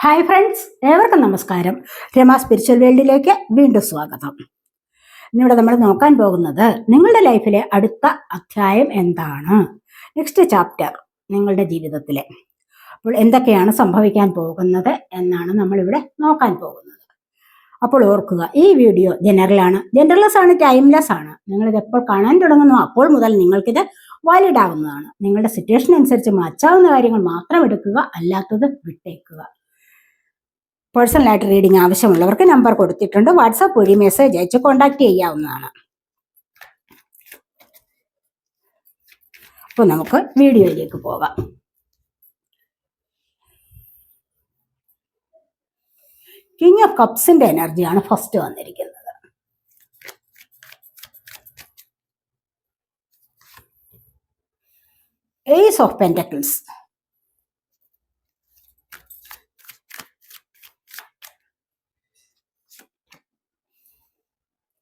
Hi friends ഏവർക്കും നമസ്കാരം. Rama spiritual വേൾഡിലേക്ക് വീണ്ടും സ്വാഗതം. ഇന്നിവിടെ നമ്മൾ നോക്കാൻ പോകുന്നത് നിങ്ങളുടെ ലൈഫിലെ അടുത്ത അധ്യായം എന്താണ്? നെക്സ്റ്റ് ചാപ്റ്റർ നിങ്ങളുടെ ജീവിതത്തിലെ. അപ്പോൾ എന്തൊക്കെയാണ് സംഭവിക്കാൻ പോകുന്നത് എന്നാണ് നമ്മളിവിടെ നോക്കാൻ പോകുന്നത്. അപ്പോൾ ഓർക്കുക ഈ വീഡിയോ ജനറലാണ് ജനറൽലെസ് ആണ് ടൈംലെസ് ആണ്. നിങ്ങളിത് എപ്പോൾ കാണാൻ തുടങ്ങുന്നു അപ്പോൾ മുതൽ നിങ്ങൾക്കിത് വാലിഡ് ആവുന്നതാണ്. നിങ്ങളുടെ സിറ്റുവേഷൻ അനുസരിച്ച് മാറ്റാവുന്ന കാര്യങ്ങൾ മാത്രം എടുക്കുക അല്ലാത്തത് വിട്ടേക്കുക. പേഴ്സണലായിട്ട് റീഡിംഗ് ആവശ്യമുള്ളവർക്ക് നമ്പർ കൊടുത്തിട്ടുണ്ട്. വാട്സാപ്പ് വഴി മെസ്സേജ് അയച്ച് കോൺടാക്ട് ചെയ്യാവുന്നതാണ്. അപ്പോൾ നമുക്ക് വീഡിയോയിലേക്ക് പോകാം. കിങ് ഓഫ് കപ്സിന്റെ എനർജിയാണ് ഫസ്റ്റ് വന്നിരിക്കുന്നത്. ഏസ് ഓഫ് പെന്റക്കിൾസ്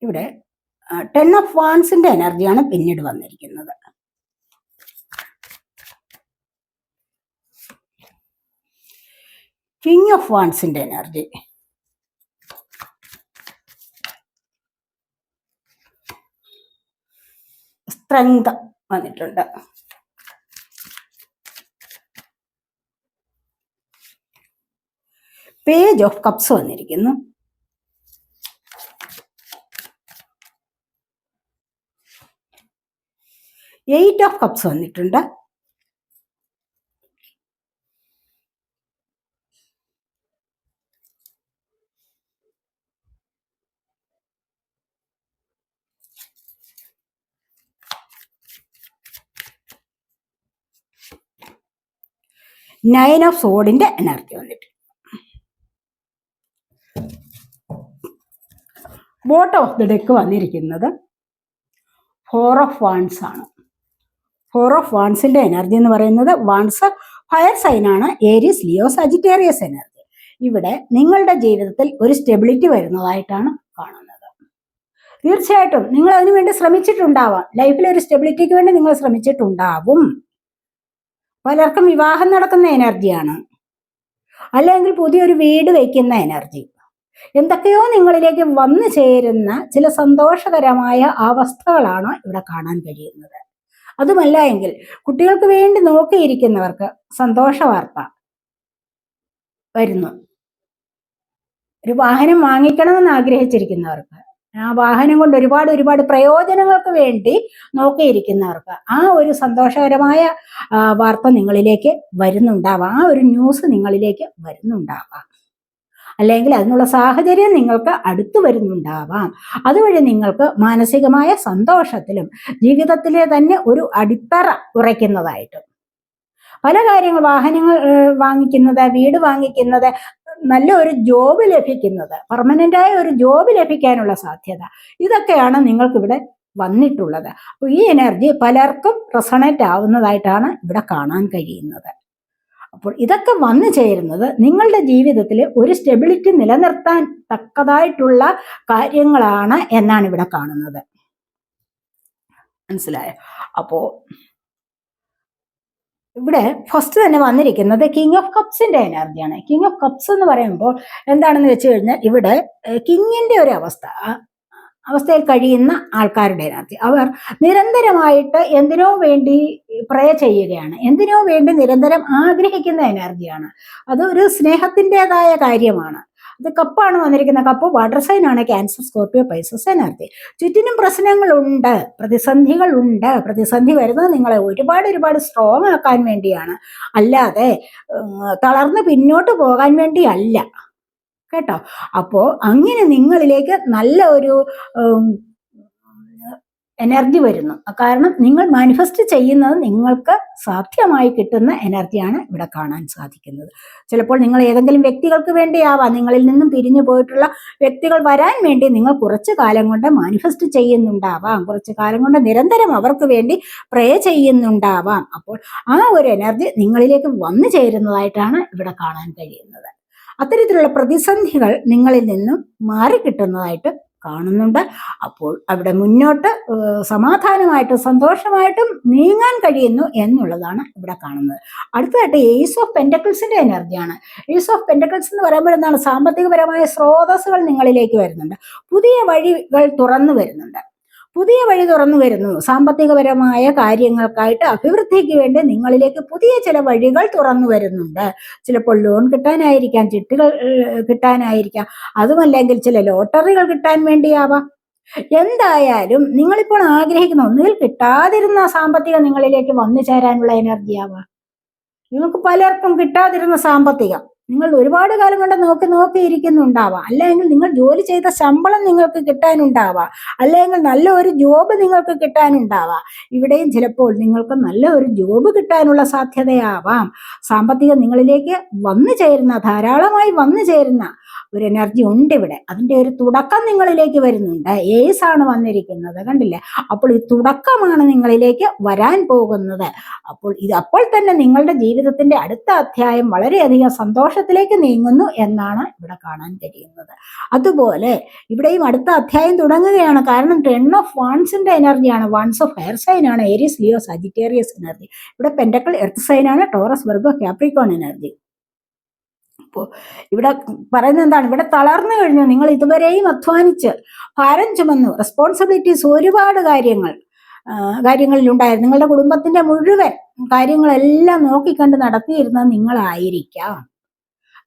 ഇവിടെ ടെൻ ഓഫ് വാൻസിന്റെ എനർജിയാണ് പിന്നീട് വന്നിരിക്കുന്നത്. കിങ് ഓഫ് വാൻസിന്റെ എനർജി സ്ട്രെങ്ത് വന്നിട്ടുണ്ട്. പേജ് ഓഫ് കപ്സ് വന്നിരിക്കുന്നു. എയ്റ്റ് ഓഫ് കപ്സ് വന്നിട്ടുണ്ട്. നയൻ ഓഫ് സോഡിന്റെ എനർജി വന്നിട്ട്. ബോട്ട് ഓഫ് ദി ഡെക്ക് വന്നിരിക്കുന്നത് ഫോർ ഓഫ് വാൺസ് ആണ്. ഫോർ ഓഫ് വാൺസിന്റെ എനർജി എന്ന് പറയുന്നത് വാൺസ് ഫയർ സൈൻ ആണ് ഏരിയസ് ലിയോ സജിറ്റേറിയസ് എനർജി ഇവിടെ നിങ്ങളുടെ ജീവിതത്തിൽ ഒരു സ്റ്റെബിലിറ്റി വരുന്നതായിട്ടാണ് കാണുന്നത്. തീർച്ചയായിട്ടും നിങ്ങൾ അതിനു വേണ്ടി ശ്രമിച്ചിട്ടുണ്ടാവാം. ലൈഫിൽ ഒരു സ്റ്റെബിലിറ്റിക്ക് വേണ്ടി നിങ്ങൾ ശ്രമിച്ചിട്ടുണ്ടാവും. പലർക്കും വിവാഹം നടക്കുന്ന എനർജിയാണ് അല്ലെങ്കിൽ പുതിയൊരു വീട് വയ്ക്കുന്ന എനർജി എന്തൊക്കെയോ നിങ്ങളിലേക്ക് വന്നു ചേരുന്ന ചില സന്തോഷകരമായ അവസ്ഥകളാണ് ഇവിടെ കാണാൻ കഴിയുന്നത്. അതുമല്ല എങ്കിൽ കുട്ടികൾക്ക് വേണ്ടി നോക്കിയിരിക്കുന്നവർക്ക് സന്തോഷ വാർത്ത വരുന്നു. ഒരു വാഹനം വാങ്ങിക്കണമെന്ന് ആഗ്രഹിച്ചിരിക്കുന്നവർക്ക് ആ വാഹനം കൊണ്ട് ഒരുപാട് ഒരുപാട് പ്രയോജനങ്ങൾക്ക് വേണ്ടി നോക്കിയിരിക്കുന്നവർക്ക് ആ ഒരു സന്തോഷകരമായ വാർത്ത നിങ്ങളിലേക്ക് വരുന്നുണ്ടാവാം. ആ ഒരു ന്യൂസ് നിങ്ങളിലേക്ക് വരുന്നുണ്ടാവാം. അല്ലെങ്കിൽ അതിനുള്ള സാഹചര്യം നിങ്ങൾക്ക് അടുത്തു വരുന്നുണ്ടാവാം. അതുവഴി നിങ്ങൾക്ക് മാനസികമായ സന്തോഷത്തിലും ജീവിതത്തിലെ തന്നെ ഒരു അടിത്തറ ഉറയ്ക്കുന്നതായിട്ടും. പല കാര്യങ്ങൾ വാഹനങ്ങൾ വാങ്ങിക്കുന്നത് വീട് വാങ്ങിക്കുന്നത് നല്ല ഒരു ജോബ് ലഭിക്കുന്നത് പെർമനന്റായ ഒരു ജോബ് ലഭിക്കാനുള്ള സാധ്യത ഇതൊക്കെയാണ് നിങ്ങൾക്കിവിടെ വന്നിട്ടുള്ളത്. അപ്പോൾ ഈ എനർജി പലർക്കും റെസണേറ്റ് ആവുന്നതായിട്ടാണ് ഇവിടെ കാണാൻ കഴിയുന്നത്. അപ്പോൾ ഇതൊക്കെ വന്നു ചേരുന്നത് നിങ്ങളുടെ ജീവിതത്തിൽ ഒരു സ്റ്റെബിലിറ്റി നിലനിർത്താൻ തക്കതായിട്ടുള്ള കാര്യങ്ങളാണ് എന്നാണ് ഇവിടെ കാണുന്നത്. മനസ്സിലായോ? അപ്പോ ഇവിടെ ഫസ്റ്റ് തന്നെ വന്നിരിക്കുന്നത് കിങ് ഓഫ് കപ്സിന്റെ എനർജിയാണ് കിങ് ഓഫ് കപ്സ് എന്ന് പറയുമ്പോൾ എന്താണെന്ന് വെച്ച് കഴിഞ്ഞാൽ ഇവിടെ കിങ്ങിന്റെ ഒരു അവസ്ഥ. അവസ്ഥയിൽ കഴിയുന്ന ആൾക്കാരുടെ എനർജി അവർ നിരന്തരമായിട്ട് എന്തിനോ വേണ്ടി പ്രേ ചെയ്യുകയാണ്. എന്തിനോ വേണ്ടി നിരന്തരം ആഗ്രഹിക്കുന്ന എനർജിയാണ്. അത് ഒരു സ്നേഹത്തിന്റെതായ കാര്യമാണ്. അത് കപ്പാണ് വന്നിരിക്കുന്ന കപ്പ്. വാട്ടർ സൈൻ ആണ്. Cancer Scorpio Pisces energy. ചുറ്റിനും പ്രശ്നങ്ങളുണ്ട്. പ്രതിസന്ധികൾ ഉണ്ട് പ്രതിസന്ധി വരുന്നത് നിങ്ങളെ ഒരുപാട് ഒരുപാട് സ്ട്രോങ് ആക്കാൻ വേണ്ടിയാണ്. അല്ലാതെ തളർന്ന് പിന്നോട്ട് പോകാൻ വേണ്ടിയല്ല. കേട്ടോ? അപ്പോൾ അങ്ങനെ നിങ്ങളിലേക്ക് നല്ല ഒരു എനർജി വരുന്നു. കാരണം നിങ്ങൾ മാനിഫെസ്റ്റ് ചെയ്യുന്നത് നിങ്ങൾക്ക് സാധ്യമായി കിട്ടുന്ന എനർജിയാണ് ഇവിടെ കാണാൻ സാധിക്കുന്നത്. ചിലപ്പോൾ നിങ്ങൾ ഏതെങ്കിലും വ്യക്തികൾക്ക് വേണ്ടിയാവാം നിങ്ങളിൽ നിന്നും പിരിഞ്ഞു പോയിട്ടുള്ള വ്യക്തികൾ വരാൻ വേണ്ടി നിങ്ങൾ കുറച്ച് കാലം കൊണ്ട് മാനിഫെസ്റ്റ് ചെയ്യുന്നുണ്ടാവാം. കുറച്ച് കാലം കൊണ്ട് നിരന്തരം അവർക്ക് വേണ്ടി പ്രേ ചെയ്യുന്നുണ്ടാവാം. അപ്പോൾ ആ ഒരു എനർജി നിങ്ങളിലേക്ക് വന്നു ചേരുന്നതായിട്ടാണ് ഇവിടെ കാണാൻ കഴിയുന്നത്. അത്തരത്തിലുള്ള പ്രതിസന്ധികൾ നിങ്ങളിൽ നിന്നും മാറിക്കിട്ടുന്നതായിട്ട് കാണുന്നുണ്ട്. അപ്പോൾ അവിടെ മുന്നോട്ട് സമാധാനമായിട്ടും സന്തോഷമായിട്ടും നീങ്ങാൻ കഴിയുന്നു എന്നുള്ളതാണ് ഇവിടെ കാണുന്നത്. അടുത്തതായിട്ട് ഏസ് ഓഫ് പെൻഡക്കിൾസിന്റെ എനർജിയാണ്. ഏസ് ഓഫ് പെന്റക്കിൾസ് എന്ന് പറയുമ്പോൾ എന്താണ്? സാമ്പത്തികപരമായ സ്രോതസ്സുകൾ നിങ്ങളിലേക്ക് വരുന്നുണ്ട്. പുതിയ വഴികൾ തുറന്നു വരുന്നുണ്ട്. പുതിയ വഴി തുറന്നു വരുന്നു. സാമ്പത്തികപരമായ കാര്യങ്ങൾക്കായിട്ട് അഭിവൃദ്ധിക്ക് വേണ്ടി നിങ്ങളിലേക്ക് പുതിയ ചില വഴികൾ തുറന്നു വരുന്നുണ്ട്. ചിലപ്പോൾ ലോൺ കിട്ടാനായിരിക്കാം ചിട്ടുകൾ കിട്ടാനായിരിക്കാം. അതുമല്ലെങ്കിൽ ചില ലോട്ടറികൾ കിട്ടാൻ വേണ്ടിയാവാം. എന്തായാലും നിങ്ങളിപ്പോൾ ആഗ്രഹിക്കുന്ന ഒന്നുകിൽ കിട്ടാതിരുന്ന സാമ്പത്തികം നിങ്ങളിലേക്ക് വന്നു ചേരാനുള്ള എനർജി ആവാം നിങ്ങൾക്ക് പലർക്കും കിട്ടാതിരുന്ന സാമ്പത്തികം. നിങ്ങൾ ഒരുപാട് കാലം കൊണ്ട് നോക്കി നോക്കി ഇരിക്കുന്നുണ്ടാവാം. അല്ലെങ്കിൽ നിങ്ങൾ ജോലി ചെയ്ത ശമ്പളം നിങ്ങൾക്ക് കിട്ടാനുണ്ടാവാം. അല്ലെങ്കിൽ നല്ല ഒരു ജോബ് നിങ്ങൾക്ക് കിട്ടാനുണ്ടാവാം. ഇവിടെയും ചിലപ്പോൾ നിങ്ങൾക്ക് നല്ല ഒരു ജോബ് കിട്ടാനുള്ള സാധ്യതയാവാം. സാമ്പത്തികം നിങ്ങളിലേക്ക് വന്നു ചേരുന്ന ധാരാളമായി വന്നു ചേരുന്ന ഒരു എനർജി ഉണ്ട് ഇവിടെ അതിന്റെ ഒരു തുടക്കം നിങ്ങളിലേക്ക് വരുന്നുണ്ട്. ഏസ് ആണ് വന്നിരിക്കുന്നത് കണ്ടില്ലേ? അപ്പോൾ ഈ തുടക്കമാണ് നിങ്ങളിലേക്ക് വരാൻ പോകുന്നത്. അപ്പോൾ ഇത് അപ്പോൾ തന്നെ നിങ്ങളുടെ ജീവിതത്തിന്റെ അടുത്ത അധ്യായം വളരെയധികം സന്തോഷത്തിലേക്ക് നീങ്ങുന്നു എന്നാണ് ഇവിടെ കാണാൻ കഴിയുന്നത്. അതുപോലെ ഇവിടെയും അടുത്ത അധ്യായം തുടങ്ങുകയാണ്. കാരണം ടെൺ ഓഫ് വൺസിന്റെ എനർജിയാണ് വൺസ് ഓഫ് ഹെയർ സൈൻ ആണ്. ഏരിയസ് ലിയോ സജിറ്റേറിയസ് എനർജി ഇവിടെ പെൻഡക്കിൾ എർത്ത് സൈൻ ആണ്. ടോറസ് വെർഗോ ക്യാപ്രിക്കോൺ എനർജി ഇവിടെ പറയുന്നത് എന്താണ്? ഇവിടെ തളർന്നു കഴിഞ്ഞു. നിങ്ങൾ ഇതുവരെയും അധ്വാനിച്ച് ഭാരം ചുമന്നു. റെസ്പോൺസിബിലിറ്റീസ് ഒരുപാട് കാര്യങ്ങൾ കാര്യങ്ങളിലുണ്ടായിരുന്നു നിങ്ങളുടെ കുടുംബത്തിന്റെ മുഴുവൻ കാര്യങ്ങളെല്ലാം നോക്കിക്കണ്ട് നടത്തിയിരുന്നത് നിങ്ങളായിരിക്കാം.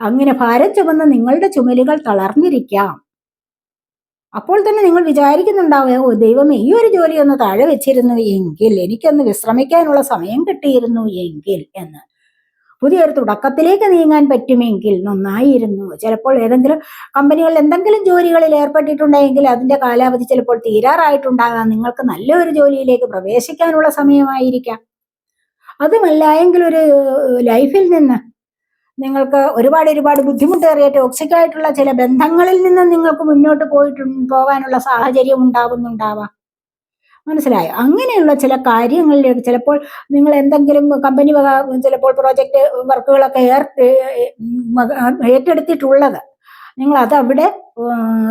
അങ്ങനെ ഭാരം ചുമന്ന് നിങ്ങളുടെ ചുമലുകൾ തളർന്നിരിക്കാം. അപ്പോൾ തന്നെ നിങ്ങൾ വിചാരിക്കുന്നുണ്ടാവുക ഓ ദൈവമേ ഈ ഒരു ജോലി ഒന്ന് താഴെ വെച്ചിരുന്നു എങ്കിൽ എനിക്കൊന്ന് വിശ്രമിക്കാനുള്ള സമയം കിട്ടിയിരുന്നു എങ്കിൽ എന്ന്. പുതിയൊരു തുടക്കത്തിലേക്ക് നീങ്ങാൻ പറ്റുമെങ്കിൽ നന്നായിരുന്നു. ചിലപ്പോൾ ഏതെങ്കിലും കമ്പനികളിൽ എന്തെങ്കിലും ജോലികളിൽ ഏർപ്പെട്ടിട്ടുണ്ടെങ്കിൽ അതിന്റെ കാലാവധി ചിലപ്പോൾ തീരാറായിട്ടുണ്ടാകാം. നിങ്ങൾക്ക് നല്ലൊരു ജോലിയിലേക്ക് പ്രവേശിക്കാനുള്ള സമയമായിരിക്കാം. അതുമല്ല എങ്കിൽ ഒരു ലൈഫിൽ നിന്ന് നിങ്ങൾക്ക് ഒരുപാട് ഒരുപാട് ബുദ്ധിമുട്ടേറിയ ടോക്സിക് ആയിട്ടുള്ള ചില ബന്ധങ്ങളിൽ നിന്ന് നിങ്ങൾക്ക് മുന്നോട്ട് പോയിട്ട് പോകാനുള്ള സാഹചര്യം ഉണ്ടാകുന്നുണ്ടാവാം മനസ്സിലായോ? അങ്ങനെയുള്ള ചില കാര്യങ്ങളിലേക്ക് ചിലപ്പോൾ നിങ്ങൾ എന്തെങ്കിലും കമ്പനി വക ചിലപ്പോൾ പ്രോജക്റ്റ് വർക്കുകളൊക്കെ ഏർ ഏറ്റെടുത്തിട്ടുള്ളത്. നിങ്ങൾ അതവിടെ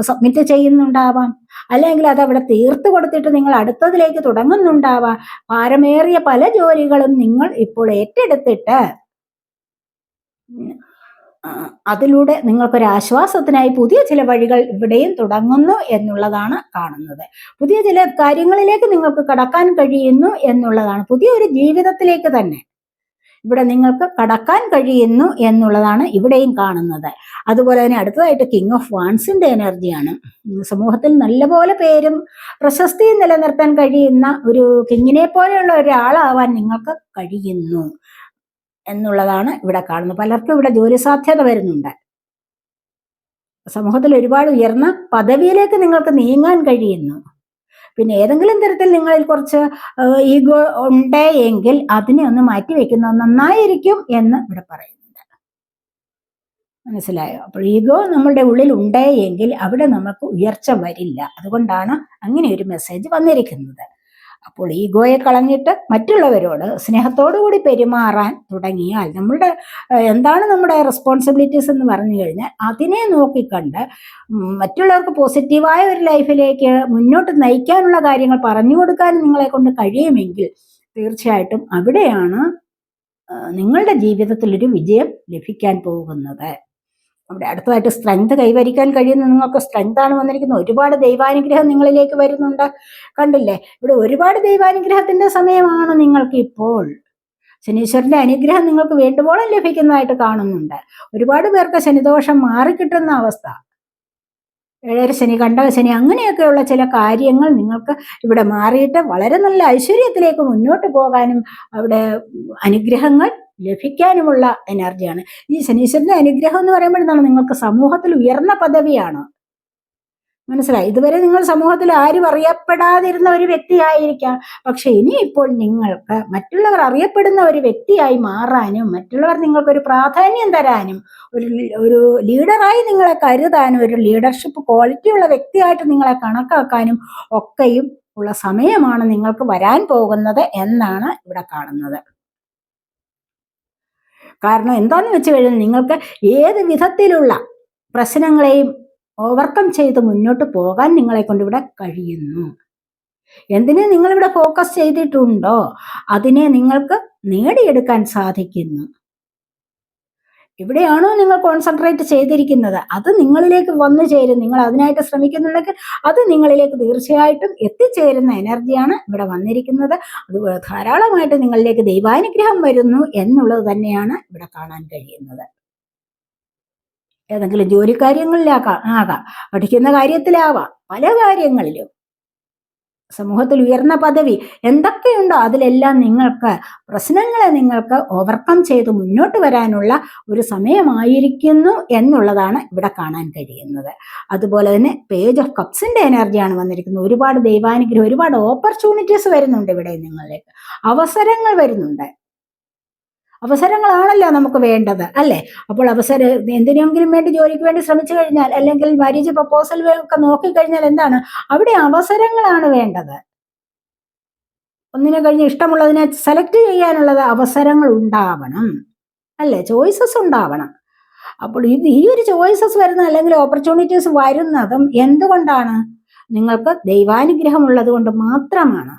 സബ്മിറ്റ് ചെയ്യുന്നുണ്ടാവാം. അല്ലെങ്കിൽ അത് അവിടെ തീർത്തു കൊടുത്തിട്ട് നിങ്ങൾ അടുത്തതിലേക്ക് തുടങ്ങുന്നുണ്ടാവാം. ഭാരമേറിയ പല ജോലികളും നിങ്ങൾ ഇപ്പോൾ ഏറ്റെടുത്തിട്ട് അതിലൂടെ നിങ്ങൾക്കൊരാശ്വാസത്തിനായി പുതിയ ചില വഴികൾ ഇവിടെയും തുടങ്ങുന്നു എന്നുള്ളതാണ് കാണുന്നത്. പുതിയ ചില കാര്യങ്ങളിലേക്ക് നിങ്ങൾക്ക് കടക്കാൻ കഴിയുന്നു എന്നുള്ളതാണ്. പുതിയൊരു ജീവിതത്തിലേക്ക് തന്നെ ഇവിടെ നിങ്ങൾക്ക് കടക്കാൻ കഴിയുന്നു എന്നുള്ളതാണ് ഇവിടെയും കാണുന്നത്. അതുപോലെ തന്നെ അടുത്തതായിട്ട് കിങ് ഓഫ് വാൺസിന്റെ എനർജിയാണ് സമൂഹത്തിൽ നല്ലപോലെ പേരും പ്രശസ്തിയും നിലനിർത്താൻ കഴിയുന്ന ഒരു കിങ്ങിനെ പോലെയുള്ള ഒരാളാവാൻ നിങ്ങൾക്ക് കഴിയുന്നു. എന്നുള്ളതാണ് ഇവിടെ കാണുന്നത്. പലർക്കും ഇവിടെ ജോലി സാധ്യത വരുന്നുണ്ട്. സമൂഹത്തിൽ ഒരുപാട് ഉയർന്ന പദവിയിലേക്ക് നിങ്ങൾക്ക് നീങ്ങാൻ കഴിയുന്നു. പിന്നെ ഏതെങ്കിലും തരത്തിൽ നിങ്ങളിൽ കുറച്ച് ഈഗോ ഉണ്ട് എങ്കിൽ അതിനെ ഒന്ന് മാറ്റി വെക്കുന്നത് നന്നായിരിക്കും എന്ന് ഇവിടെ പറയുന്നുണ്ട്. മനസ്സിലായോ? അപ്പോൾ ഈഗോ നമ്മളുടെ ഉള്ളിൽ ഉണ്ടേ എങ്കിൽ അവിടെ നമുക്ക് ഉയർച്ച വരില്ല. അതുകൊണ്ടാണ് അങ്ങനെ ഒരു മെസ്സേജ് വന്നിരിക്കുന്നത്. അപ്പോൾ ഈഗോയെ കളഞ്ഞിട്ട് മറ്റുള്ളവരോട് സ്നേഹത്തോടു കൂടി പെരുമാറാൻ തുടങ്ങിയാൽ നമ്മളുടെ എന്താണ് നമ്മുടെ റെസ്പോൺസിബിലിറ്റീസ് എന്ന് പറഞ്ഞു കഴിഞ്ഞാൽ അതിനെ നോക്കിക്കണ്ട് മറ്റുള്ളവർക്ക് പോസിറ്റീവായ ഒരു ലൈഫിലേക്ക് മുന്നോട്ട് നയിക്കാനുള്ള കാര്യങ്ങൾ പറഞ്ഞു കൊടുക്കാൻ നിങ്ങളെ കൊണ്ട് കഴിയുമെങ്കിൽ തീർച്ചയായിട്ടും അവിടെയാണ് നിങ്ങളുടെ ജീവിതത്തിൽ ഒരു വിജയം ലഭിക്കാൻ പോകുന്നത്. അവിടെ അടുത്തതായിട്ട് സ്ട്രെങ്ത് കൈവരിക്കാൻ കഴിയുന്ന നിങ്ങൾക്ക് സ്ട്രെങ്താണ് വന്നിരിക്കുന്നത് ഒരുപാട് ദൈവാനുഗ്രഹം നിങ്ങളിലേക്ക് വരുന്നുണ്ട്. കണ്ടില്ലേ? ഇവിടെ ഒരുപാട് ദൈവാനുഗ്രഹത്തിന്റെ സമയമാണ് നിങ്ങൾക്ക് ഇപ്പോൾ ശനീശ്വരന്റെ അനുഗ്രഹം നിങ്ങൾക്ക് വേണ്ടുവോളം ലഭിക്കുന്നതായിട്ട് കാണുന്നുണ്ട്. ഒരുപാട് പേർക്ക് ശനിദോഷം മാറിക്കിട്ടുന്ന അവസ്ഥ. ഏഴര ശനി കണ്ടക ശനി അങ്ങനെയൊക്കെയുള്ള ചില കാര്യങ്ങൾ നിങ്ങൾക്ക് ഇവിടെ മാറിയിട്ട് വളരെ നല്ല ഐശ്വര്യത്തിലേക്ക് മുന്നോട്ട് പോകാനും അവിടെ അനുഗ്രഹങ്ങൾ ലഭിക്കാനുമുള്ള എനർജിയാണ്. ഈ ശനീശ്വരന്റെ അനുഗ്രഹം എന്ന് പറയുമ്പോൾ എന്താണ് നിങ്ങൾക്ക് സമൂഹത്തിൽ ഉയർന്ന പദവിയാണ്. മനസ്സിലായി? ഇതുവരെ നിങ്ങൾ സമൂഹത്തിൽ ആരും അറിയപ്പെടാതിരുന്ന ഒരു വ്യക്തിയായിരിക്കാം. പക്ഷെ ഇനി ഇപ്പോൾ നിങ്ങൾക്ക് മറ്റുള്ളവർ അറിയപ്പെടുന്ന ഒരു വ്യക്തിയായി മാറാനും മറ്റുള്ളവർ നിങ്ങൾക്കൊരു പ്രാധാന്യം തരാനും ഒരു ഒരു ലീഡറായി നിങ്ങളെ കരുതാനും ഒരു ലീഡർഷിപ്പ് ക്വാളിറ്റി ഉള്ള വ്യക്തിയായിട്ട് നിങ്ങളെ കണക്കാക്കാനും ഒക്കെയും ഉള്ള സമയമാണ് നിങ്ങൾക്ക് വരാൻ പോകുന്നത് എന്നാണ് ഇവിടെ കാണുന്നത്. കാരണം എന്താണെന്ന് വെച്ച് കഴിഞ്ഞാൽ നിങ്ങൾക്ക് ഏത് വിധത്തിലുള്ള പ്രശ്നങ്ങളെയും ഓവർകം ചെയ്ത് മുന്നോട്ട് പോകാൻ നിങ്ങളെ കൊണ്ട് ഇവിടെ കഴിയുന്നു. എന്തിനെ നിങ്ങളിവിടെ ഫോക്കസ് ചെയ്തിട്ടുണ്ടോ? അതിനെ നിങ്ങൾക്ക് നേടിയെടുക്കാൻ സാധിക്കുന്നു. എവിടെയാണോ നിങ്ങൾ കോൺസെൻട്രേറ്റ് ചെയ്തിരിക്കുന്നത്? അത് നിങ്ങളിലേക്ക് വന്നു ചേരും. നിങ്ങൾ അതിനായിട്ട് ശ്രമിക്കുന്നുണ്ടെങ്കിൽ അത് നിങ്ങളിലേക്ക് തീർച്ചയായിട്ടും എത്തിച്ചേരുന്ന എനർജിയാണ് ഇവിടെ വന്നിരിക്കുന്നത്. അത് ധാരാളമായിട്ട് നിങ്ങളിലേക്ക് ദൈവാനുഗ്രഹം വരുന്നു എന്നുള്ളത് തന്നെയാണ് ഇവിടെ കാണാൻ കഴിയുന്നത്. ഏതെങ്കിലും ജോലി കാര്യങ്ങളിലാകാം ആകാം. പഠിക്കുന്ന കാര്യത്തിലാവാം. പല കാര്യങ്ങളിലും. സമൂഹത്തിൽ ഉയർന്ന പദവി എന്തൊക്കെയുണ്ടോ അതിലെല്ലാം നിങ്ങൾക്ക് പ്രശ്നങ്ങളെ നിങ്ങൾക്ക് ഓവർകം ചെയ്ത് മുന്നോട്ട് വരാനുള്ള ഒരു സമയമായിരിക്കുന്നു എന്നുള്ളതാണ് ഇവിടെ കാണാൻ കഴിയുന്നത്. അതുപോലെ തന്നെ പേജ് ഓഫ് കപ്സിന്റെ എനർജിയാണ് വന്നിരിക്കുന്നത്. ഒരുപാട് ദൈവാനുഗ്രഹം ഒരുപാട് ഓപ്പർച്യൂണിറ്റീസ് വരുന്നുണ്ട് ഇവിടെ നിങ്ങളിലേക്ക്. അവസരങ്ങൾ വരുന്നുണ്ട്. അവസരങ്ങളാണല്ലോ നമുക്ക് വേണ്ടത് അല്ലേ? അപ്പോൾ അവസരം എന്തിനെങ്കിലും വേണ്ടി ജോലിക്ക് വേണ്ടി ശ്രമിച്ചു കഴിഞ്ഞാൽ അല്ലെങ്കിൽ മാരേജ് പ്രപ്പോസൽ ഒക്കെ നോക്കിക്കഴിഞ്ഞാൽ എന്താണ്? അവിടെ അവസരങ്ങളാണ് വേണ്ടത്. ഒന്നിനെ കഴിഞ്ഞ് ഇഷ്ടമുള്ളതിനെ സെലക്ട് ചെയ്യാനുള്ളത് അവസരങ്ങൾ ഉണ്ടാവണം അല്ലേ? ചോയ്സസ് ഉണ്ടാവണം. അപ്പോൾ ഇത് ഈ ഒരു ചോയ്സസ് വരുന്ന അല്ലെങ്കിൽ ഓപ്പർച്യൂണിറ്റീസ് വരുന്നതും എന്തുകൊണ്ടാണ്? നിങ്ങൾക്ക് ദൈവാനുഗ്രഹം ഉള്ളത് കൊണ്ട് മാത്രമാണ്.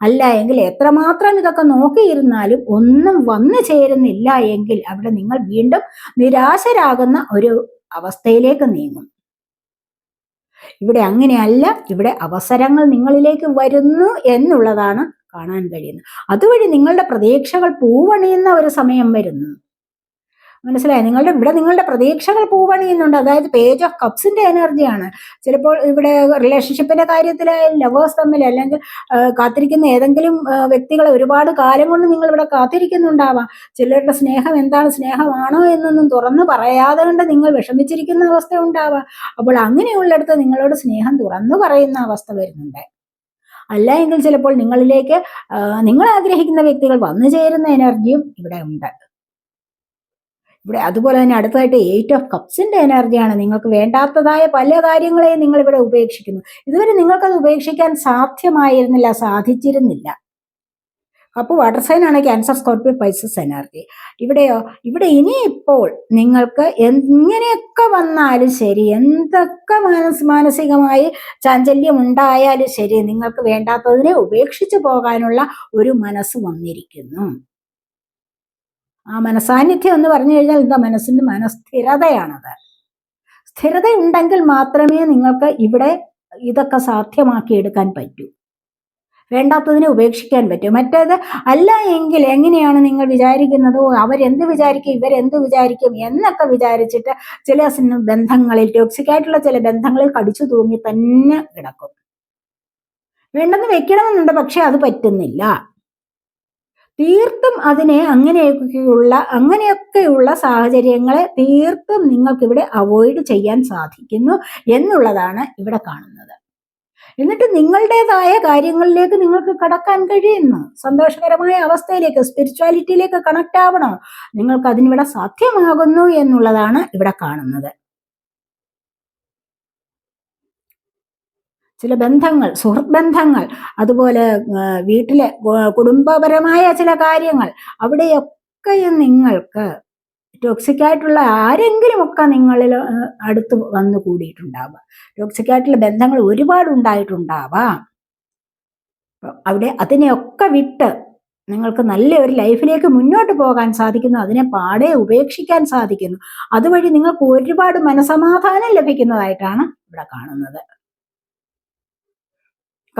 അല്ല എങ്കിൽ എത്രമാത്രം ഇതൊക്കെ നോക്കിയിരുന്നാലും ഒന്നും വന്നു ചേരുന്നില്ല എങ്കിൽ അവിടെ നിങ്ങൾ വീണ്ടും നിരാശരാകുന്ന ഒരു അവസ്ഥയിലേക്ക് നീങ്ങും. ഇവിടെ അങ്ങനെയല്ല ഇവിടെ അവസരങ്ങൾ നിങ്ങളിലേക്ക് വരുന്നു എന്നുള്ളതാണ് കാണാൻ കഴിയുന്നത്. അതുവഴി നിങ്ങളുടെ പ്രതീക്ഷകൾ പൂവണിയുന്ന ഒരു സമയം വരുന്നു. മനസ്സിലായി? നിങ്ങളുടെ ഇവിടെ നിങ്ങളുടെ പ്രതീക്ഷകൾ പൂവണിയുന്നുണ്ട്. അതായത് പേജ് ഓഫ് കപ്സിന്റെ എനർജിയാണ് ചിലപ്പോൾ ഇവിടെ റിലേഷൻഷിപ്പിന്റെ കാര്യത്തിലായാലും ലവേഴ്സ് തമ്മിൽ അല്ലെങ്കിൽ കാത്തിരിക്കുന്ന ഏതെങ്കിലും വ്യക്തികളെ ഒരുപാട് കാലം കൊണ്ട് നിങ്ങൾ ഇവിടെ കാത്തിരിക്കുന്നുണ്ടാവാം. ചിലരുടെ സ്നേഹം എന്താണ്? സ്നേഹമാണോ എന്നൊന്നും തുറന്നു പറയാതെ കൊണ്ട് നിങ്ങൾ വിഷമിച്ചിരിക്കുന്ന അവസ്ഥ ഉണ്ടാവാം. അപ്പോൾ അങ്ങനെയുള്ളിടത്ത് നിങ്ങളോട് സ്നേഹം തുറന്നു പറയുന്ന അവസ്ഥ വരുന്നുണ്ട്. അല്ല എങ്കിൽ ചിലപ്പോൾ നിങ്ങളിലേക്ക് നിങ്ങൾ ആഗ്രഹിക്കുന്ന വ്യക്തികൾ വന്നു ചേരുന്ന എനർജിയും ഇവിടെ ഉണ്ട്. ഇവിടെ അതുപോലെ തന്നെ അടുത്തതായിട്ട് എയ്റ്റ് ഓഫ് കപ്സിന്റെ എനർജിയാണ് നിങ്ങൾക്ക് വേണ്ടാത്തതായ പല കാര്യങ്ങളെയും നിങ്ങൾ ഇവിടെ ഉപേക്ഷിക്കുന്നു. ഇതുവരെ നിങ്ങൾക്കത് ഉപേക്ഷിക്കാൻ സാധ്യമായിരുന്നില്ല സാധിച്ചിരുന്നില്ല. അപ്പോൾ വാട്ടർ സൈൻ ആണ് ക്യാൻസർ സ്കോർപ്പിയോ പൈസസ് എനർജി ഇവിടെയോ? ഇവിടെ ഇനി ഇപ്പോൾ നിങ്ങൾക്ക് എങ്ങനെയൊക്കെ വന്നാലും ശരി എന്തൊക്കെ മാനസ് മാനസികമായി ചാഞ്ചല്യം ഉണ്ടായാലും ശരി നിങ്ങൾക്ക് വേണ്ടാത്തതിനെ ഉപേക്ഷിച്ചു പോകാനുള്ള ഒരു മനസ്സ് വന്നിരിക്കുന്നു. ആ മനസാന്നിധ്യം എന്ന് പറഞ്ഞു കഴിഞ്ഞാൽ എന്താ? മനസ്സിന്റെ മനസ്ഥിരതയാണത്. സ്ഥിരത ഉണ്ടെങ്കിൽ മാത്രമേ നിങ്ങൾക്ക് ഇവിടെ ഇതൊക്കെ സാധ്യമാക്കിയെടുക്കാൻ പറ്റൂ. വേണ്ടാത്തതിനെ ഉപേക്ഷിക്കാൻ പറ്റും. മറ്റേത് അല്ല എങ്കിൽ എങ്ങനെയാണ് നിങ്ങൾ വിചാരിക്കുന്നത്? അവരെന്ത് വിചാരിക്കും? ഇവരെന്ത് വിചാരിക്കും? എന്നൊക്കെ വിചാരിച്ചിട്ട് ചില ബന്ധങ്ങളിൽ ടോക്സിക് ആയിട്ടുള്ള ചില ബന്ധങ്ങളിൽ കടിച്ചു തൂങ്ങി തന്നെ കിടക്കും. വേണ്ടെന്ന് വെക്കണമെന്നുണ്ട് പക്ഷെ അത് പറ്റുന്നില്ല. തീർത്തും അതിനെ അങ്ങനെയൊക്കെയുള്ള അങ്ങനെയൊക്കെയുള്ള സാഹചര്യങ്ങളെ തീർത്തും നിങ്ങൾക്കിവിടെ അവോയ്ഡ് ചെയ്യാൻ സാധിക്കുന്നു എന്നുള്ളതാണ് ഇവിടെ കാണുന്നത്. എന്നിട്ട് നിങ്ങളുടേതായ കാര്യങ്ങളിലേക്ക് നിങ്ങൾക്ക് കടക്കാൻ കഴിയുന്നു. സന്തോഷകരമായ അവസ്ഥയിലേക്ക് സ്പിരിച്വാലിറ്റിയിലേക്ക് കണക്റ്റ് ആവണോ? നിങ്ങൾക്ക് അതിനിവിടെ സാധ്യമാകുന്നു എന്നുള്ളതാണ് ഇവിടെ കാണുന്നത്. ചില ബന്ധങ്ങൾ സുഹൃത്ത് ബന്ധങ്ങൾ അതുപോലെ വീട്ടിലെ കുടുംബപരമായ ചില കാര്യങ്ങൾ അവിടെയൊക്കെയും നിങ്ങൾക്ക് ടോക്സിക് ആയിട്ടുള്ള ആരെങ്കിലും ഒക്കെ നിങ്ങളിൽ അടുത്ത് വന്നു കൂടിയിട്ടുണ്ടാവുക ടോക്സിക് ആയിട്ടുള്ള ബന്ധങ്ങൾ ഒരുപാട് ഉണ്ടായിട്ടുണ്ടാവാം. അവിടെ അതിനെയൊക്കെ വിട്ട് നിങ്ങൾക്ക് നല്ല ഒരു ലൈഫിലേക്ക് മുന്നോട്ട് പോകാൻ സാധിക്കുന്നു അതിനെ പാടെ ഉപേക്ഷിക്കാൻ സാധിക്കുന്നു. അതുവഴി നിങ്ങൾക്ക് ഒരുപാട് മനസമാധാനം ലഭിക്കുന്നതായിട്ടാണ് ഇവിടെ കാണുന്നത്.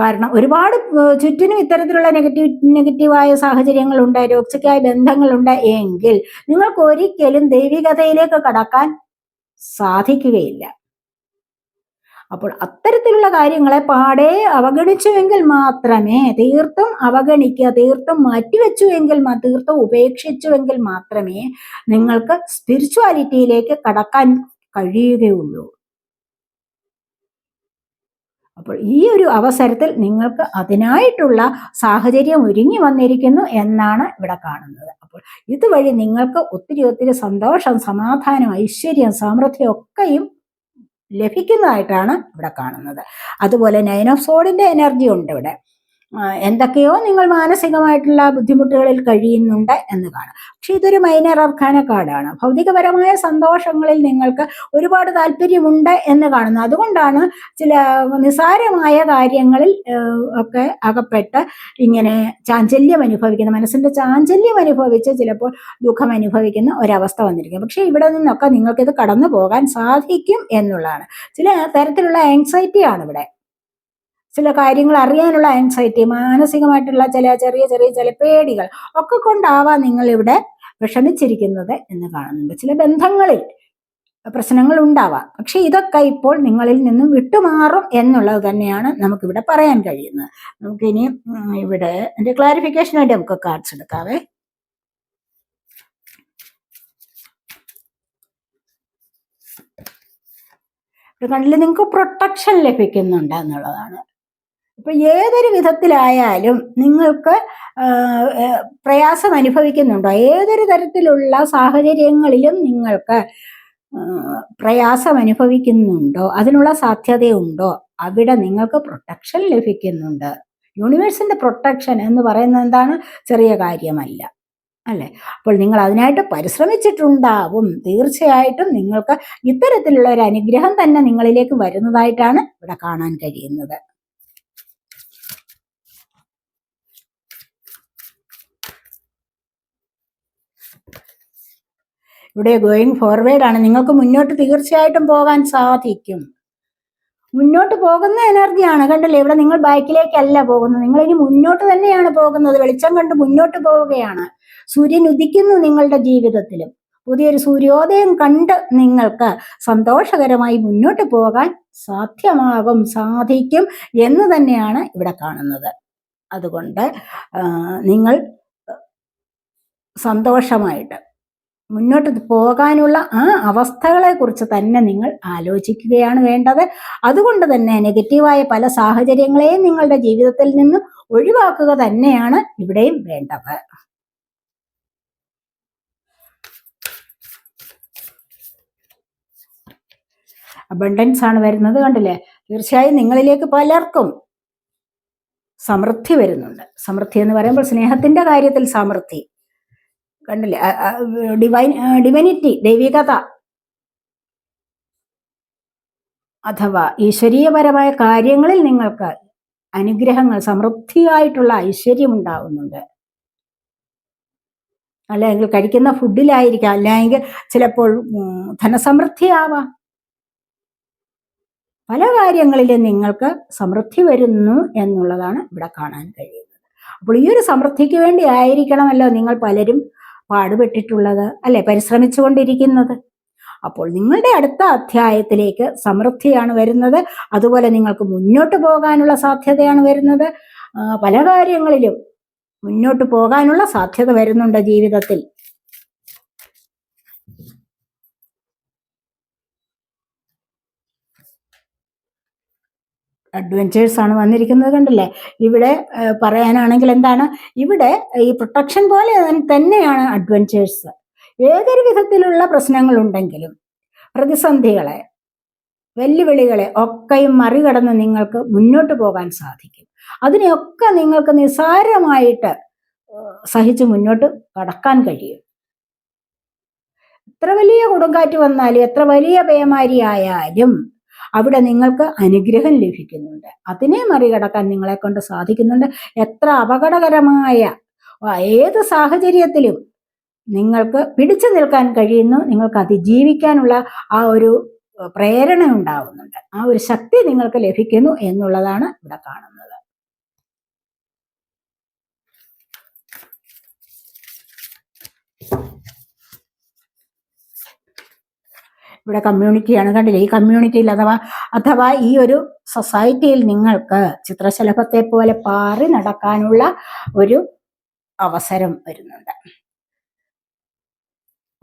കാരണം ഒരുപാട് ചുറ്റിനും ഇത്തരത്തിലുള്ള നെഗറ്റീവ് നെഗറ്റീവായ സാഹചര്യങ്ങളുണ്ട് ടോക്സിക്കായ ബന്ധങ്ങളുണ്ട് എങ്കിൽ നിങ്ങൾക്ക് ഒരിക്കലും ദൈവികതയിലേക്ക് കടക്കാൻ സാധിക്കുകയില്ല. അപ്പോൾ അത്തരത്തിലുള്ള കാര്യങ്ങളെ പാടെ അവഗണിച്ചുവെങ്കിൽ മാത്രമേ തീർത്തും അവഗണിക്കുക തീർത്തും മാറ്റിവെച്ചുവെങ്കിൽ തീർത്തും ഉപേക്ഷിച്ചുവെങ്കിൽ മാത്രമേ നിങ്ങൾക്ക് സ്പിരിച്വാലിറ്റിയിലേക്ക് കടക്കാൻ കഴിയുകയുള്ളൂ. അപ്പോൾ ഈ ഒരു അവസരത്തിൽ നിങ്ങൾക്ക് അതിനായിട്ടുള്ള സാഹചര്യം ഒരുങ്ങി വന്നിരിക്കുന്നു എന്നാണ് ഇവിടെ കാണുന്നത്. അപ്പോൾ ഇതുവഴി നിങ്ങൾക്ക് ഒത്തിരി ഒത്തിരി സന്തോഷം സമാധാനം ഐശ്വര്യം സമൃദ്ധി ഒക്കെയും ലഭിക്കുന്നതായിട്ടാണ് ഇവിടെ കാണുന്നത്. അതുപോലെ നയൻ ഓഫ് സോഡിന്റെ എനർജി ഉണ്ട് ഇവിടെ. എന്തൊക്കെയോ നിങ്ങൾ മാനസികമായിട്ടുള്ള ബുദ്ധിമുട്ടുകളിൽ കഴിയുന്നുണ്ട് എന്ന് കാണാം. പക്ഷെ ഇതൊരു മൈനർ അർഖാന കാർഡാണ് ഭൗതികപരമായ സന്തോഷങ്ങളിൽ നിങ്ങൾക്ക് ഒരുപാട് താല്പര്യമുണ്ട് എന്ന് കാണുന്നു. അതുകൊണ്ടാണ് ചില നിസാരമായ കാര്യങ്ങളിൽ ഒക്കെ അകപ്പെട്ട് ഇങ്ങനെ ചാഞ്ചല്യം അനുഭവിക്കുന്ന മനസ്സിന്റെ ചാഞ്ചല്യം അനുഭവിച്ച് ചിലപ്പോൾ ദുഃഖം അനുഭവിക്കുന്ന ഒരവസ്ഥ വന്നിരിക്കും. പക്ഷേ ഇവിടെ നിന്നൊക്കെ നിങ്ങൾക്കിത് കടന്നു പോകാൻ സാധിക്കും എന്നുള്ളതാണ്. ചില തരത്തിലുള്ള ആങ്സൈറ്റിയാണ് ഇവിടെ. ചില കാര്യങ്ങൾ അറിയാനുള്ള ആൻസൈറ്റി മാനസികമായിട്ടുള്ള ചില ചെറിയ ചെറിയ ചില പേടികൾ ഒക്കെ കൊണ്ടാവാം നിങ്ങൾ ഇവിടെ വിഷമിച്ചിരിക്കുന്നത് എന്ന് കാണുന്നുണ്ട്. ചില ബന്ധങ്ങളിൽ പ്രശ്നങ്ങൾ ഉണ്ടാവാം. പക്ഷെ ഇതൊക്കെ ഇപ്പോൾ നിങ്ങളിൽ നിന്നും വിട്ടുമാറും എന്നുള്ളത് തന്നെയാണ് നമുക്കിവിടെ പറയാൻ കഴിയുന്നത്. നമുക്കിനി ഇവിടെ ഇവിടെ എന്റെ വേണ്ടി നമുക്ക് കാർഡ്സ് എടുക്കാവേ. കണ്ടില്ല നിങ്ങൾക്ക് പ്രൊട്ടക്ഷൻ ലഭിക്കുന്നുണ്ട് എന്നുള്ളതാണ്. ഇപ്പൊ ഏതൊരു വിധത്തിലായാലും നിങ്ങൾക്ക് പ്രയാസം അനുഭവിക്കുന്നുണ്ടോ? ഏതൊരു തരത്തിലുള്ള സാഹചര്യങ്ങളിലും നിങ്ങൾക്ക് പ്രയാസം അനുഭവിക്കുന്നുണ്ടോ? അതിനുള്ള സാധ്യതയുണ്ടോ? അവിടെ നിങ്ങൾക്ക് പ്രൊട്ടക്ഷൻ ലഭിക്കുന്നുണ്ട്. യൂണിവേഴ്സിന്റെ പ്രൊട്ടക്ഷൻ എന്ന് പറയുന്നത് എന്താണ്? ചെറിയ കാര്യമല്ല. അല്ലെ? അപ്പോൾ നിങ്ങൾ അതിനായിട്ട് പരിശ്രമിച്ചിട്ടുണ്ടാവും. തീർച്ചയായിട്ടും നിങ്ങൾക്ക് ഇത്തരത്തിലുള്ള ഒരു അനുഗ്രഹം തന്നെ നിങ്ങളിലേക്ക് വരുന്നതായിട്ടാണ് ഇവിടെ കാണാൻ കഴിയുന്നത്. ഇവിടെ ഗോയിങ് ഫോർവേഡ് ആണ്. നിങ്ങൾക്ക് മുന്നോട്ട് തീർച്ചയായിട്ടും പോകാൻ സാധിക്കും. മുന്നോട്ട് പോകുന്ന എനർജിയാണ് കണ്ടില്ലേ? ഇവിടെ നിങ്ങൾ ബാക്കിലേക്കല്ല പോകുന്നത്. നിങ്ങൾ ഇനി മുന്നോട്ട് തന്നെയാണ് പോകുന്നത്. വെളിച്ചം കണ്ട് മുന്നോട്ട് പോവുകയാണ്. സൂര്യൻ ഉദിക്കുന്നു നിങ്ങളുടെ ജീവിതത്തിലും. പുതിയൊരു സൂര്യോദയം കണ്ട് നിങ്ങൾക്ക് സന്തോഷകരമായി മുന്നോട്ട് പോകാൻ സാധ്യമാകും സാധിക്കും എന്ന് തന്നെയാണ് ഇവിടെ കാണുന്നത്. അതുകൊണ്ട് നിങ്ങൾ സന്തോഷമായിട്ട് മുന്നോട്ട് പോകാനുള്ള ആ അവസ്ഥകളെ കുറിച്ച് തന്നെ നിങ്ങൾ ആലോചിക്കുകയാണ് വേണ്ടത്. അതുകൊണ്ട് തന്നെ നെഗറ്റീവായ പല സാഹചര്യങ്ങളെയും നിങ്ങളുടെ ജീവിതത്തിൽ നിന്ന് ഒഴിവാക്കുക തന്നെയാണ് ഇവിടെയും വേണ്ടത്. അബണ്ടൻസ് ആണ് വരുന്നത് കണ്ടില്ലേ? തീർച്ചയായും നിങ്ങളിലേക്ക് പലർക്കും സമൃദ്ധി വരുന്നുണ്ട്. സമൃദ്ധി എന്ന് പറയുമ്പോൾ സ്നേഹത്തിന്റെ കാര്യത്തിൽ സമൃദ്ധി. കണ്ടില്ലേ? ഡിവൈൻ ഡിവനിറ്റി ദൈവികത. അഥവാ ഈശ്വരീയപരമായ കാര്യങ്ങളിൽ നിങ്ങൾക്ക് അനുഗ്രഹങ്ങൾ സമൃദ്ധിയായിട്ടുള്ള ഐശ്വര്യം ഉണ്ടാവുന്നുണ്ട്. അല്ലെങ്കിൽ കഴിക്കുന്ന ഫുഡിലായിരിക്കാം. അല്ലെങ്കിൽ ചിലപ്പോൾ ധനസമൃദ്ധി ധനസമൃദ്ധിയാവാം. പല കാര്യങ്ങളിലും നിങ്ങൾക്ക് സമൃദ്ധി വരുന്നു എന്നുള്ളതാണ് ഇവിടെ കാണാൻ കഴിയുന്നത്. അപ്പോൾ ഈ ഒരു സമൃദ്ധിക്ക് വേണ്ടി ആയിരിക്കണമല്ലോ നിങ്ങൾ പലരും പാടുപെട്ടിട്ടുള്ളത് അല്ലെ? പരിശ്രമിച്ചുകൊണ്ടിരിക്കുന്നത്. അപ്പോൾ നിങ്ങളുടെ അടുത്ത അധ്യായത്തിലേക്ക് സമൃദ്ധിയാണ് വരുന്നത്. അതുപോലെ നിങ്ങൾക്ക് മുന്നോട്ട് പോകാനുള്ള സാധ്യതയാണ് വരുന്നത്. പല കാര്യങ്ങളിലും മുന്നോട്ട് പോകാനുള്ള സാധ്യത വരുന്നുണ്ട് ജീവിതത്തിൽ. അഡ്വഞ്ചേഴ്സ് ആണ് വന്നിരിക്കുന്നത് കണ്ടില്ലേ? ഇവിടെ പറയാനാണെങ്കിൽ എന്താണ്? ഇവിടെ ഈ പ്രൊട്ടക്ഷൻ പോലെ തന്നെയാണ് അഡ്വഞ്ചേഴ്സ് ഏതൊരു വിധത്തിലുള്ള പ്രശ്നങ്ങളുണ്ടെങ്കിലും പ്രതിസന്ധികളെ വെല്ലുവിളികളെ ഒക്കെയും മറികടന്ന് നിങ്ങൾക്ക് മുന്നോട്ട് പോകാൻ സാധിക്കും. അതിനെയൊക്കെ നിങ്ങൾക്ക് നിസാരമായിട്ട് സഹിച്ച് മുന്നോട്ട് കടക്കാൻ കഴിയും. എത്ര വലിയ കൊടുങ്കാറ്റ് വന്നാലും എത്ര വലിയ പേമാരി ആയാലും അവിടെ നിങ്ങൾക്ക് അനുഗ്രഹം ലഭിക്കുന്നുണ്ട്. അതിനെ മറികടക്കാൻ നിങ്ങളെ കൊണ്ട് സാധിക്കുന്നുണ്ട്. എത്ര അപകടകരമായ ഏത് സാഹചര്യത്തിലും നിങ്ങൾക്ക് പിടിച്ചു നിൽക്കാൻ കഴിയുന്നു. നിങ്ങൾക്ക് അതിജീവിക്കാനുള്ള ആ ഒരു പ്രേരണ ഉണ്ടാവുന്നുണ്ട്. ആ ഒരു ശക്തി നിങ്ങൾക്ക് ലഭിക്കുന്നു എന്നുള്ളതാണ് ഇവിടെ കാണുന്നത്. ഇവിടെ കമ്മ്യൂണിറ്റിയാണ് കണ്ടില്ലേ? ഈ കമ്മ്യൂണിറ്റിയിൽ അഥവാ അഥവാ ഈ ഒരു സൊസൈറ്റിയിൽ നിങ്ങൾക്ക് ചിത്രശലഭത്തെ പോലെ പാറി നടക്കാനുള്ള ഒരു അവസരം വരുന്നുണ്ട്.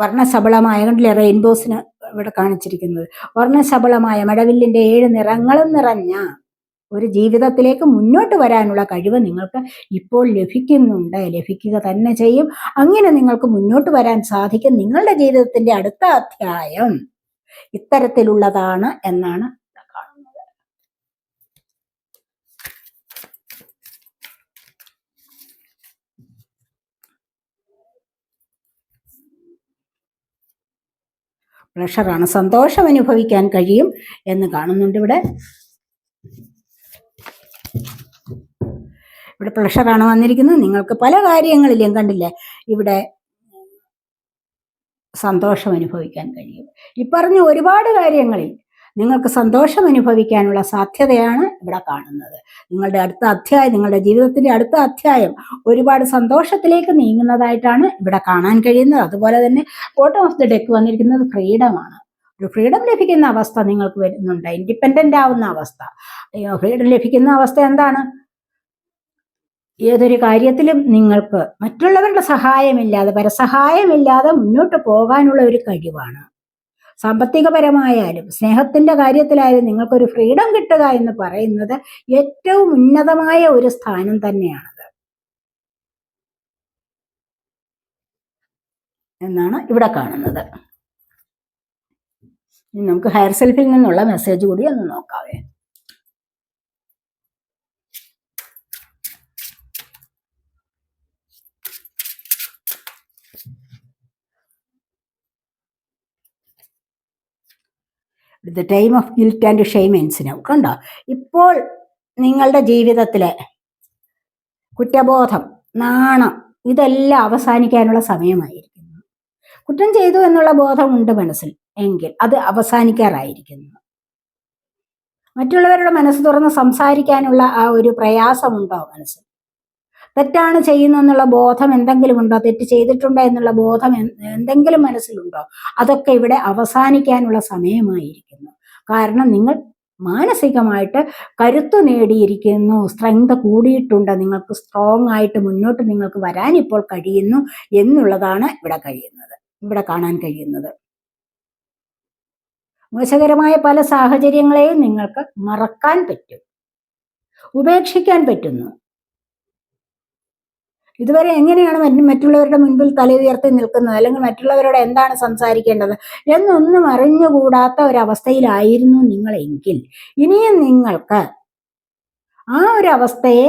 വർണശബളമായ കണ്ടില്ലേ? റെയിൻബോസിന് ഇവിടെ കാണിച്ചിരിക്കുന്നത്. വർണശബളമായ മഴവില്ലിന്റെ ഏഴ് നിറങ്ങളും നിറഞ്ഞ ഒരു ജീവിതത്തിലേക്ക് മുന്നോട്ട് വരാനുള്ള കഴിവ് നിങ്ങൾക്ക് ഇപ്പോൾ ലഭിക്കുന്നുണ്ട്. ലഭിക്കുക തന്നെ ചെയ്യും. അങ്ങനെ നിങ്ങൾക്ക് മുന്നോട്ട് വരാൻ സാധിക്കും നിങ്ങളുടെ ജീവിതത്തിന്റെ അടുത്ത അധ്യായം. ഇത്തരത്തിലുള്ളതാണ് എന്നാണ് കാണുന്നത്. പ്രഷറാണ് സന്തോഷം അനുഭവിക്കാൻ കഴിയും എന്ന് കാണുന്നുണ്ട് ഇവിടെ. ഇവിടെ പ്രഷറാണ് വന്നിരിക്കുന്നത്. നിങ്ങൾക്ക് പല കാര്യങ്ങളിലും കണ്ടില്ലേ? ഇവിടെ സന്തോഷം അനുഭവിക്കാൻ കഴിയും. ഈ പറഞ്ഞ ഒരുപാട് കാര്യങ്ങളിൽ നിങ്ങൾക്ക് സന്തോഷം അനുഭവിക്കാനുള്ള സാധ്യതയാണ് ഇവിടെ കാണുന്നത്. നിങ്ങളുടെ അടുത്ത അധ്യായം നിങ്ങളുടെ ജീവിതത്തിന്റെ അടുത്ത അധ്യായം ഒരുപാട് സന്തോഷത്തിലേക്ക് നീങ്ങുന്നതായിട്ടാണ് ഇവിടെ കാണാൻ കഴിയുന്നത്. അതുപോലെ തന്നെ ബോട്ടം ഓഫ് ദി ഡെക്ക് വന്നിരിക്കുന്നത് ഫ്രീഡമാണ്. ഒരു ഫ്രീഡം ലഭിക്കുന്ന അവസ്ഥ നിങ്ങൾക്ക് വരുന്നുണ്ട്. ഇൻഡിപെൻഡന്റ് ആവുന്ന അവസ്ഥ. ഫ്രീഡം ലഭിക്കുന്ന അവസ്ഥ എന്താണ്? ഏതൊരു കാര്യത്തിലും നിങ്ങൾക്ക് മറ്റുള്ളവരുടെ സഹായമില്ലാതെ പരസഹായമില്ലാതെ മുന്നോട്ട് പോകാനുള്ള ഒരു കഴിവാണ്. സാമ്പത്തികപരമായാലും സ്നേഹത്തിന്റെ കാര്യത്തിലായാലും നിങ്ങൾക്കൊരു ഫ്രീഡം കിട്ടുക എന്ന് പറയുന്നത് ഏറ്റവും ഉന്നതമായ ഒരു സ്ഥാനം തന്നെയാണത്. എന്നാണ് ഇവിടെ കാണുന്നത്. നമുക്ക് ഹയർ സെൽഫിൽ നിന്നുള്ള മെസ്സേജ് കൂടി ഒന്ന് നോക്കാവേ. The time of guilt and shame എൻസിനോ കണ്ടോ? ഇപ്പോൾ നിങ്ങളുടെ ജീവിതത്തിലെ കുറ്റബോധം നാണം ഇതെല്ലാം അവസാനിക്കാനുള്ള സമയമായിരിക്കുന്നു. കുറ്റം ചെയ്തു എന്നുള്ള ബോധമുണ്ട് മനസ്സിൽ എങ്കിൽ അത് അവസാനിക്കാറായിരിക്കുന്നു. മറ്റുള്ളവരുടെ മനസ്സ് തുറന്ന് സംസാരിക്കാനുള്ള ആ ഒരു പ്രയാസമുണ്ടോ മനസ്സിൽ? തെറ്റാണ് ചെയ്യുന്നെന്നുള്ള ബോധം എന്തെങ്കിലും ഉണ്ടോ തെറ്റ് ചെയ്തിട്ടുണ്ടോ എന്നുള്ള ബോധം എന്തെങ്കിലും മനസ്സിലുണ്ടോ? അതൊക്കെ ഇവിടെ അവസാനിക്കാനുള്ള സമയമായിരിക്കുന്നു. കാരണം നിങ്ങൾ മാനസികമായിട്ട് കരുത്ത് നേടിയിരിക്കുന്നു സ്ട്രെങ്ത് കൂടിയിട്ടുണ്ട് നിങ്ങൾക്ക് സ്ട്രോങ് ആയിട്ട് മുന്നോട്ട് നിങ്ങൾക്ക് വരാൻ ഇപ്പോൾ കഴിയുന്നു എന്നുള്ളതാണ് ഇവിടെ കഴിയുന്നത് ഇവിടെ കാണാൻ കഴിയുന്നത്. മോശകരമായ പല സാഹചര്യങ്ങളെയും നിങ്ങൾക്ക് മറക്കാൻ പറ്റും ഉപേക്ഷിക്കാൻ പറ്റുന്നു. ഇതുവരെ എങ്ങനെയാണ് മറ്റുള്ളവരുടെ മുൻപിൽ തല ഉയർത്തി നിൽക്കുന്നത്? അല്ലെങ്കിൽ മറ്റുള്ളവരോട് എന്താണ് സംസാരിക്കേണ്ടത്? എന്നൊന്നും അറിഞ്ഞുകൂടാത്ത ഒരവസ്ഥയിലായിരുന്നു നിങ്ങളെങ്കിൽ. ഇനിയും നിങ്ങൾക്ക് ആ ഒരു അവസ്ഥയെ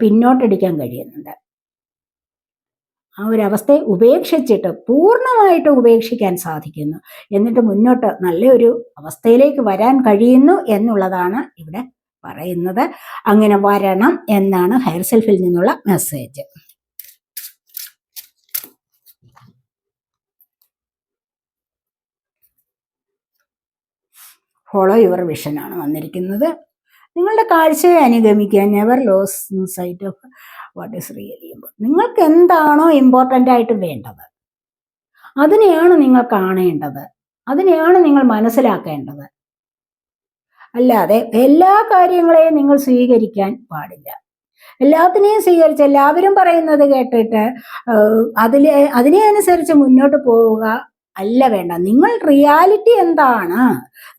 പിന്നോട്ടടിക്കാൻ കഴിയുന്നുണ്ട്. ആ ഒരു അവസ്ഥയെ ഉപേക്ഷിച്ചിട്ട് പൂർണമായിട്ട് ഉപേക്ഷിക്കാൻ സാധിക്കുന്നു. എന്നിട്ട് മുന്നോട്ട് നല്ലൊരു അവസ്ഥയിലേക്ക് വരാൻ കഴിയുന്നു എന്നുള്ളതാണ് ഇവിടെ പറയുന്നത്. അങ്ങനെ വരണം എന്നാണ് ഹയർ സെൽഫിൽ നിന്നുള്ള മെസ്സേജ് ഫോളോ യുവർ വിഷൻ ആണ് വന്നിരിക്കുന്നത്. നിങ്ങളുടെ കാഴ്ചയെ അനുഗമിക്കുക never lose sight of what is really important നിങ്ങൾക്ക് എന്താണോ ഇമ്പോർട്ടന്റ് ആയിട്ട് വേണ്ടത് അതിനെയാണ് നിങ്ങൾ കാണേണ്ടത് അതിനെയാണ് നിങ്ങൾ മനസ്സിലാക്കേണ്ടത്. അല്ലാതെ എല്ലാ കാര്യങ്ങളെയും നിങ്ങൾ സ്വീകരിക്കാൻ പാടില്ല. എല്ലാത്തിനെയും സ്വീകരിച്ച് എല്ലാവരും പറയുന്നത് കേട്ടിട്ട് അതിലെ അതിനെ അനുസരിച്ച് മുന്നോട്ട് പോവുക അല്ല വേണ്ട. നിങ്ങൾ റിയാലിറ്റി എന്താണ്?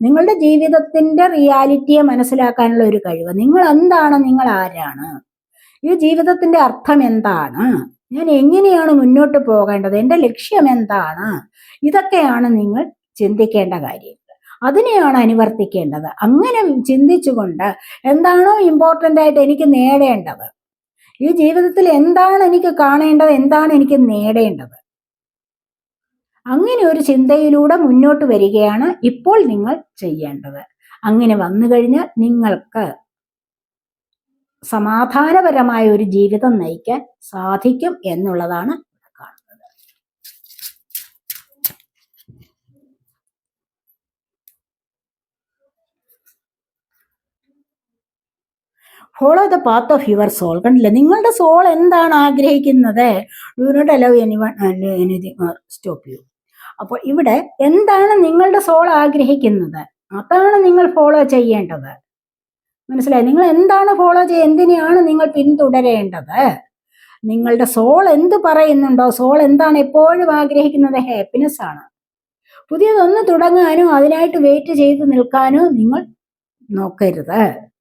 നിങ്ങളുടെ ജീവിതത്തിന്റെ റിയാലിറ്റിയെ മനസ്സിലാക്കാനുള്ള ഒരു കഴിവ്. നിങ്ങൾ എന്താണ്? നിങ്ങൾ ആരാണ്? ഈ ജീവിതത്തിന്റെ അർത്ഥം എന്താണ്? ഞാൻ എങ്ങനെയാണ് മുന്നോട്ട് പോകേണ്ടത്? എന്റെ ലക്ഷ്യം എന്താണ്? ഇതൊക്കെയാണ് നിങ്ങൾ ചിന്തിക്കേണ്ട കാര്യം. അതിനെയാണ് അനുവർത്തിക്കേണ്ടത്. അങ്ങനെ ചിന്തിച്ചുകൊണ്ട് എന്താണോ ഇമ്പോർട്ടന്റ് ആയിട്ട് എനിക്ക് നേടേണ്ടത്. ഈ ജീവിതത്തിൽ എന്താണ് എനിക്ക് കാണേണ്ടത്? എന്താണ് എനിക്ക് നേടേണ്ടത്? അങ്ങനെ ഒരു ചിന്തയിലൂടെ മുന്നോട്ട് വരികയാണ് ഇപ്പോൾ നിങ്ങൾ ചെയ്യേണ്ടത്. അങ്ങനെ വന്നു കഴിഞ്ഞാൽ നിങ്ങൾക്ക് സമാധാനപരമായ ഒരു ജീവിതം നയിക്കാൻ സാധിക്കും എന്നുള്ളതാണ് follow the path of your soul കണ്ടില്ല? നിങ്ങളുടെ സോൾ എന്താണ് ആഗ്രഹിക്കുന്നത്? Do not allow any one എനിങ് സ്റ്റോപ്പ് യു അപ്പോൾ ഇവിടെ എന്താണ് നിങ്ങളുടെ സോൾ ആഗ്രഹിക്കുന്നത്? അതാണ് നിങ്ങൾ ഫോളോ ചെയ്യേണ്ടത്. മനസ്സിലായി? നിങ്ങൾ എന്താണ് ഫോളോ ചെയ്യുക എന്തിനെയാണ് നിങ്ങൾ പിന്തുടരേണ്ടത്? നിങ്ങളുടെ സോൾ എന്ത് പറയുന്നുണ്ടോ? സോൾ എന്താണ് എപ്പോഴും ആഗ്രഹിക്കുന്നത്? ഹാപ്പിനെസ് ആണ്. പുതിയതൊന്ന് തുടങ്ങാനോ അതിനായിട്ട് വെയിറ്റ് ചെയ്ത് നിൽക്കാനോ നിങ്ങൾ നോക്കരുത്.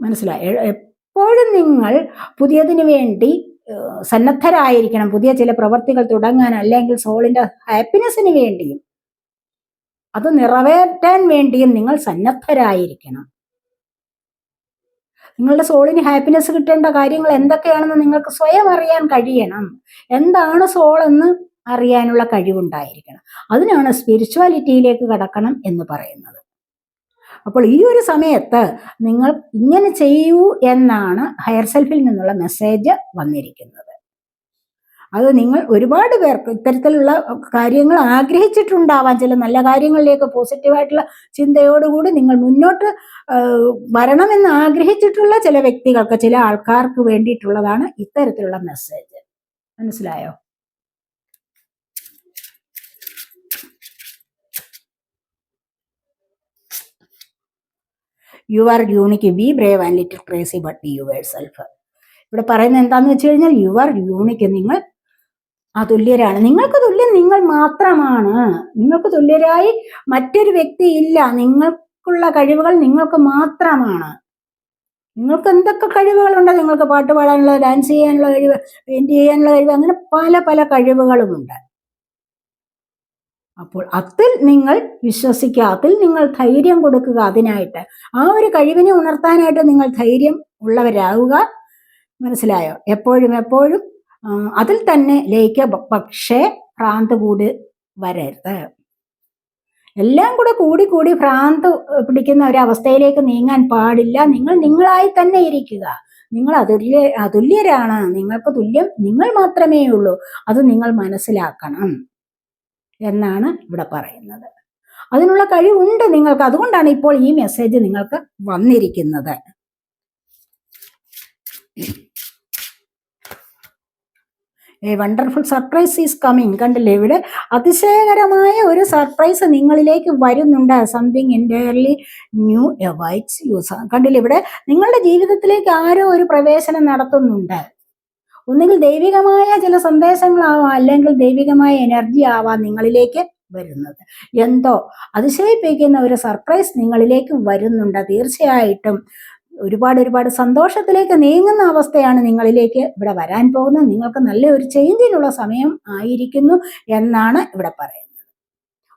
മനസ്സിലായി. എപ്പോഴും നിങ്ങൾ പുതിയതിനു വേണ്ടി സന്നദ്ധരായിരിക്കണം. പുതിയ ചില പ്രവർത്തികൾ തുടങ്ങാൻ അല്ലെങ്കിൽ സോളിന്റെ ഹാപ്പിനെസ്സിന് വേണ്ടിയും അത് നിറവേറ്റാൻ വേണ്ടിയും നിങ്ങൾ സന്നദ്ധരായിരിക്കണം. നിങ്ങളുടെ സോളിന് ഹാപ്പിനെസ് കിട്ടേണ്ട കാര്യങ്ങൾ എന്തൊക്കെയാണെന്ന് നിങ്ങൾക്ക് സ്വയം അറിയാൻ കഴിയണം. എന്താണ് സോൾ എന്ന് അറിയാനുള്ള കഴിവുണ്ടായിരിക്കണം. അതിനാണ് സ്പിരിച്വാലിറ്റിയിലേക്ക് കടക്കണം എന്ന് പറയുന്നത്. അപ്പോൾ ഈ ഒരു സമയത്ത് നിങ്ങൾ ഇങ്ങനെ ചെയ്യൂ എന്നാണ് ഹയർ സെൽഫിൽ നിന്നുള്ള മെസ്സേജ് വന്നിരിക്കുന്നത്. അത് നിങ്ങൾ ഒരുപാട് പേർക്ക് ഇത്തരത്തിലുള്ള കാര്യങ്ങൾ ആഗ്രഹിച്ചിട്ടുണ്ടാവാം. ചില നല്ല കാര്യങ്ങളിലേക്ക് പോസിറ്റീവായിട്ടുള്ള ചിന്തയോടുകൂടി നിങ്ങൾ മുന്നോട്ട് വരണമെന്ന് ആഗ്രഹിച്ചിട്ടുള്ള ചില വ്യക്തികൾക്ക് ചില ആൾക്കാർക്ക് വേണ്ടിയിട്ടുള്ളതാണ് ഇത്തരത്തിലുള്ള മെസ്സേജ് മനസ്സിലായോ? You are unique be brave and little crazy but be yourself ഇവിടെ പറയുന്നത് എന്താണെന്ന് വെച്ച് കഴിഞ്ഞാൽ യു ആർ യൂണിക്ക് നിങ്ങൾ അതുല്യരാണ്. നിങ്ങൾക്ക് തുല്യം നിങ്ങൾ മാത്രമാണ്. നിങ്ങൾക്ക് തുല്യരായി മറ്റൊരു വ്യക്തി ഇല്ല. നിങ്ങൾക്കുള്ള കഴിവുകൾ നിങ്ങൾക്ക് മാത്രമാണ്. നിങ്ങൾക്ക് എന്തൊക്കെ കഴിവുകളുണ്ട്? നിങ്ങൾക്ക് പാട്ട് പാടാനുള്ള ഡാൻസ് ചെയ്യാനുള്ള കഴിവ് പെയിന്റ് ചെയ്യാനുള്ള കഴിവ് അങ്ങനെ പല പല കഴിവുകളുമുണ്ട്. അപ്പോൾ അതിൽ നിങ്ങൾ വിശ്വസിക്കുക അതിൽ നിങ്ങൾ ധൈര്യം കൊടുക്കുക അതിനായിട്ട്. ആ ഒരു കഴിവിനെ ഉണർത്താനായിട്ട് നിങ്ങൾ ധൈര്യം ഉള്ളവരാകുക മനസ്സിലായോ? എപ്പോഴും എപ്പോഴും അതിൽ തന്നെ ലയിക്കുക പക്ഷേ ഭ്രാന്ത് കൂടി വരരുത്. എല്ലാം കൂടെ കൂടി കൂടി ഭ്രാന്ത് പിടിക്കുന്ന ഒരവസ്ഥയിലേക്ക് നീങ്ങാൻ പാടില്ല. നിങ്ങൾ നിങ്ങളായി തന്നെ ഇരിക്കുക. നിങ്ങൾ അതുല്യ അതുല്യരാണ്. നിങ്ങൾക്ക് തുല്യം നിങ്ങൾ മാത്രമേ ഉള്ളൂ അത് നിങ്ങൾ മനസ്സിലാക്കണം. എന്നാണ് ഇവിടെ പറയുന്നത്. അതിനുള്ള കഴിവുണ്ട് നിങ്ങൾക്ക്. അതുകൊണ്ടാണ് ഇപ്പോൾ ഈ മെസ്സേജ് നിങ്ങൾക്ക് വന്നിരിക്കുന്നത്. A wonderful surprise is coming കണ്ടില്ലേ ഇവിടെ? അതിശയകരമായ ഒരു സർപ്രൈസ് നിങ്ങളിലേക്ക് വരുന്നുണ്ട്. Something entirely new awaits us കണ്ടില്ലേ ഇവിടെ? നിങ്ങളുടെ ജീവിതത്തിലേക്ക് ആരോ ഒരു പ്രവേശനം നടത്തുന്നുണ്ട്. ഒന്നുകിൽ ദൈവികമായ ചില സന്ദേശങ്ങളാവാം അല്ലെങ്കിൽ ദൈവികമായ എനർജി ആവാം നിങ്ങളിലേക്ക് വരുന്നത്. എന്തോ അതിശയിപ്പിക്കുന്ന ഒരു സർപ്രൈസ് നിങ്ങളിലേക്ക് വരുന്നുണ്ട്. തീർച്ചയായിട്ടും ഒരുപാട് ഒരുപാട് സന്തോഷത്തിലേക്ക് നീങ്ങുന്ന അവസ്ഥയാണ് നിങ്ങളിലേക്ക് ഇവിടെ വരാൻ പോകുന്നത്. നിങ്ങൾക്ക് നല്ല ഒരു ചേഞ്ചിനുള്ള സമയം ആയിരിക്കുന്നു എന്നാണ് ഇവിടെ പറയുന്നത്.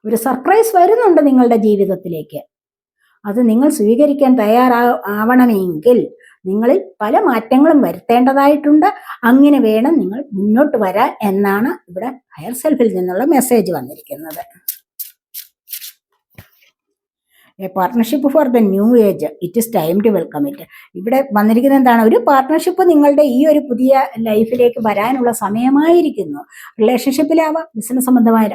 ഒരു സർപ്രൈസ് വരുന്നുണ്ട് നിങ്ങളുടെ ജീവിതത്തിലേക്ക്. അത് നിങ്ങൾ സ്വീകരിക്കാൻ തയ്യാറാ ആവണമെങ്കിൽ നിങ്ങളിൽ പല മാറ്റങ്ങളും വരുത്തേണ്ടതായിട്ടുണ്ട്. അങ്ങനെ വേണം നിങ്ങൾ മുന്നോട്ട് വരാൻ എന്നാണ് ഇവിടെ ഹയർ സെൽഫിൽ നിന്നുള്ള മെസ്സേജ് വന്നിരിക്കുന്നത്. A partnership for the new age it is time to welcome it ഇവിടെ വന്നിരിക്കുന്ന എന്താണ്? ഒരു പാർട്ട്ണർഷിപ്പ് നിങ്ങളുടെ ഈ ഒരു പുതിയ ലൈഫിലേക്ക് വരാനുള്ള സമയമായിരിക്കുന്നു. റിലേഷൻഷിപ്പിലാവാം ബിസിനസ് സംബന്ധമായ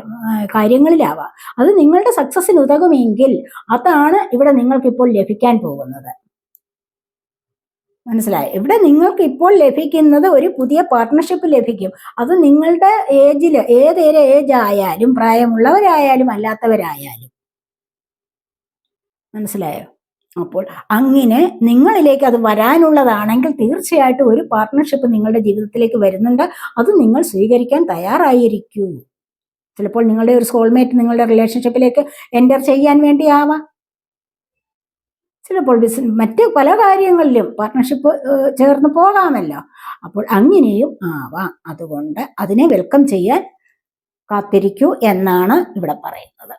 കാര്യങ്ങളിലാവാം. അത് നിങ്ങളുടെ സക്സസ്സിന് ഉതകുമെങ്കിൽ അതാണ് ഇവിടെ നിങ്ങൾക്കിപ്പോൾ ലഭിക്കാൻ പോകുന്നത്. മനസ്സിലായി. ഇവിടെ നിങ്ങൾക്ക് ഇപ്പോൾ ലഭിക്കുന്നത് ഒരു പുതിയ പാർട്ട്ണർഷിപ്പ് ലഭിക്കും. അത് നിങ്ങളുടെ ഏജിൽ ഏതേരെ ഏജ് ആയാലും പ്രായമുള്ളവരായാലും അല്ലാത്തവരായാലും. മനസ്സിലായോ? അപ്പോൾ അങ്ങനെ നിങ്ങളിലേക്ക് അത് വരാനുള്ളതാണെങ്കിൽ തീർച്ചയായിട്ടും ഒരു പാർട്ട്ണർഷിപ്പ് നിങ്ങളുടെ ജീവിതത്തിലേക്ക് വരുന്നുണ്ട്. അത് നിങ്ങൾ സ്വീകരിക്കാൻ തയ്യാറായിരിക്കൂ. ചിലപ്പോൾ നിങ്ങളുടെ ഒരു സോൾമേറ്റ് നിങ്ങളുടെ റിലേഷൻഷിപ്പിലേക്ക് എന്റർ ചെയ്യാൻ വേണ്ടിയാവാം. ചിലപ്പോൾ ബിസിനസ് മറ്റ് പല കാര്യങ്ങളിലും പാർട്ട്ണർഷിപ്പ് ചേർന്ന് പോകാമല്ലോ. അപ്പോൾ അങ്ങനെയും ആവാം. അതുകൊണ്ട് അതിനെ വെൽക്കം ചെയ്യാൻ കാത്തിരിക്കൂ എന്നാണ് ഇവിടെ പറയുന്നത്.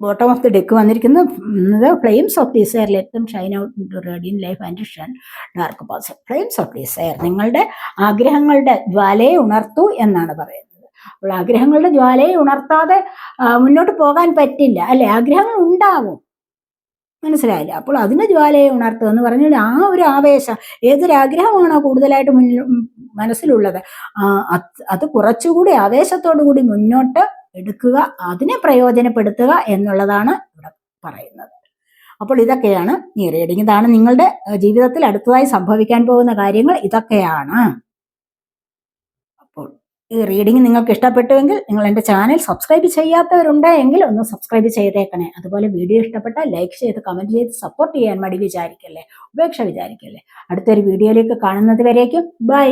ബോട്ടം ഓഫ് ദി ഡെക്ക് വന്നിരിക്കുന്നത് flames of desire let shine out to radiant life and shun dark past flames of desire നിങ്ങളുടെ ആഗ്രഹങ്ങളുടെ ജ്വാലയെ ഉണർത്തു എന്നാണ് പറയുന്നത്. അപ്പോൾ ആഗ്രഹങ്ങളുടെ ജ്വാലയെ ഉണർത്താതെ മുന്നോട്ട് പോകാൻ പറ്റില്ല. അല്ലെ? ആഗ്രഹങ്ങൾ ഉണ്ടാവും. മനസ്സിലായില്ല? അപ്പോൾ അതിന് ജ്വാലയെ ഉണർത്തുക എന്ന് പറഞ്ഞാൽ ആ ഒരു ആവേശം ഏതൊരാഗ്രഹമാണോ കൂടുതലായിട്ട് മുന്നിൽ മനസ്സിലുള്ളത് അത് കുറച്ചുകൂടി ആവേശത്തോടു കൂടി മുന്നോട്ട് എടുക്കുക അതിനെ പ്രയോജനപ്പെടുത്തുക എന്നുള്ളതാണ് ഇവിടെ പറയുന്നത്. അപ്പോൾ ഇതൊക്കെയാണ് ഈ റീഡിങ്. ഇതാണ് നിങ്ങളുടെ ജീവിതത്തിൽ അടുത്തതായി സംഭവിക്കാൻ പോകുന്ന കാര്യങ്ങൾ. ഇതൊക്കെയാണ്. ഈ റീഡിംഗ് നിങ്ങൾക്ക് ഇഷ്ടപ്പെട്ടുവെങ്കിൽ നിങ്ങൾ എന്റെ ചാനൽ സബ്സ്ക്രൈബ് ചെയ്യാത്തവരുണ്ടെങ്കിൽ ഒന്ന് സബ്സ്ക്രൈബ് ചെയ്തേക്കണേ. അതുപോലെ വീഡിയോ ഇഷ്ടപ്പെട്ടാൽ ലൈക്ക് ചെയ്ത് കമന്റ് ചെയ്ത് സപ്പോർട്ട് ചെയ്യാൻ മടി വിചാരിക്കല്ലേ? ഉപേക്ഷ വിചാരിക്കല്ലേ? അടുത്തൊരു വീഡിയോയിലേക്ക് കാണുന്നത് വരേക്കും. ബൈ